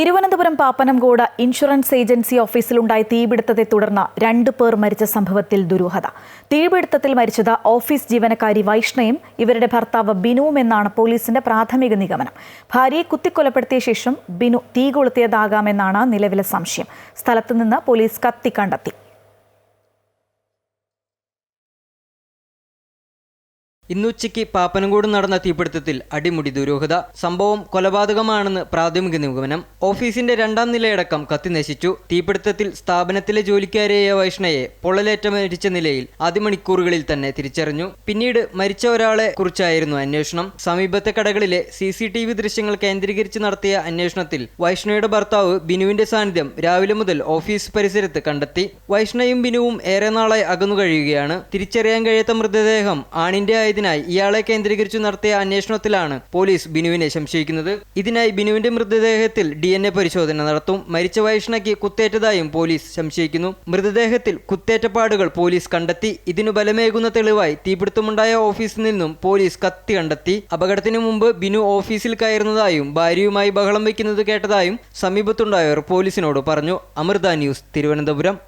Thiruvananthapuram Pappanamcode insurance agency ഓഫീസിലുണ്ടായ തീപിടുത്തത്തെ തുടർന്ന് രണ്ടു പേർ മരിച്ച സംഭവത്തിൽ ദുരൂഹത. തീപിടുത്തത്തിൽ മരിച്ചത് ഓഫീസ് ജീവനക്കാരി വൈഷ്ണയും ഇവരുടെ ഭർത്താവ് ബിനുവും എന്നാണ് പോലീസിന്റെ പ്രാഥമിക നിഗമനം. ഭാര്യയെ കുത്തിക്കൊലപ്പെടുത്തിയ ശേഷം ബിനു തീ കൊളുത്തിയതാകാമെന്നാണ് നിലവിലെ സംശയം. സ്ഥലത്തുനിന്ന് പോലീസ് കത്തി കണ്ടെത്തി. ഇന്നുച്ചയ്ക്ക് പാപ്പനംകോട് നടന്ന തീപിടുത്തത്തിൽ അടിമുടി ദുരൂഹത. സംഭവം കൊലപാതകമാണെന്ന് പ്രാഥമിക നിഗമനം ഓഫീസിന്റെ രണ്ടാം നിലയടക്കം കത്തിനശിച്ചു. തീപിടുത്തത്തിൽ സ്ഥാപനത്തിലെ ജോലിക്കാരിയായ വൈഷ്ണയെ പൊള്ളലേറ്റ മരിച്ച നിലയിൽ അതിമണിക്കൂറുകളിൽ തന്നെ തിരിച്ചറിഞ്ഞു. പിന്നീട് മരിച്ച ഒരാളെ കുറിച്ചായിരുന്നു അന്വേഷണം. സമീപത്തെ കടകളിലെ സി സി ടി വി ദൃശ്യങ്ങൾ കേന്ദ്രീകരിച്ച് നടത്തിയ അന്വേഷണത്തിൽ വൈഷ്ണയുടെ ഭർത്താവ് ബിനുവിന്റെ സാന്നിധ്യം രാവിലെ മുതൽ ഓഫീസ് പരിസരത്ത് കണ്ടെത്തി. വൈഷ്ണയും ബിനുവും ഏറെ നാളായി അകന്നു കഴിയുകയാണ് തിരിച്ചറിയാൻ കഴിയാത്ത മൃതദേഹം ആണിന്റെ ആയതിനായി ഇയാളെ കേന്ദ്രീകരിച്ചു നടത്തിയ അന്വേഷണത്തിലാണ് പോലീസ് ബിനുവിനെ സംശയിക്കുന്നത്. ഇതിനായി ബിനുവിന്റെ മൃതദേഹത്തിൽ ഡി പരിശോധന നടത്തും. മരിച്ച വൈഷ്ണയ്ക്ക് കുത്തേറ്റതായും പോലീസ് സംശയിക്കുന്നു. മൃതദേഹത്തിൽ കുത്തേറ്റ പാടുകൾ പോലീസ് കണ്ടെത്തി. ഇതിനു ബലമേകുന്ന തെളിവായി തീപിടുത്തമുണ്ടായ ഓഫീസിൽ നിന്നും പോലീസ് കത്തി കണ്ടെത്തി. അപകടത്തിന് മുമ്പ് ബിനു ഓഫീസിൽ കയറുന്നതായും ഭാര്യയുമായി ബഹളം വയ്ക്കുന്നത് കേട്ടതായും സമീപത്തുണ്ടായവർ പോലീസിനോട് പറഞ്ഞു. അമൃത ന്യൂസ് തിരുവനന്തപുരം.